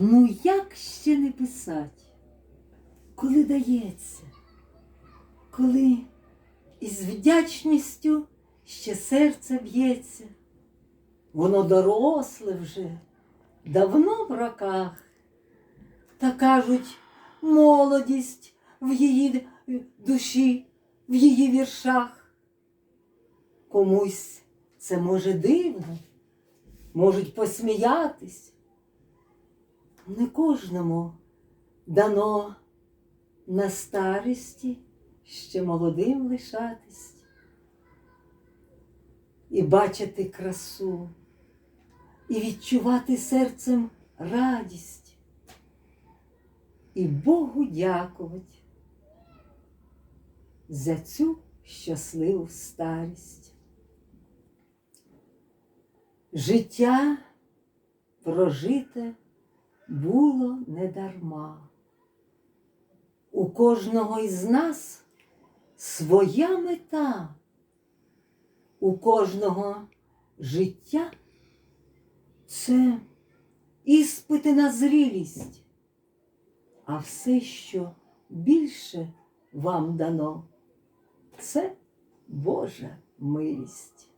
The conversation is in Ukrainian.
Ну як ще не писать, коли дається, коли із вдячністю ще серце б'ється, воно доросле вже, давно в роках, та кажуть, молодість в її душі, в її віршах. Комусь це може дивно, можуть посміятись. Не кожному дано на старості ще молодим лишатись і бачити красу, і відчувати серцем радість, і Богу дякувати за цю щасливу старість. Життя прожите було недарма. У кожного із нас своя мета, у кожного життя це іспити на зрілість, а все, що більше вам дано, це Божа милість.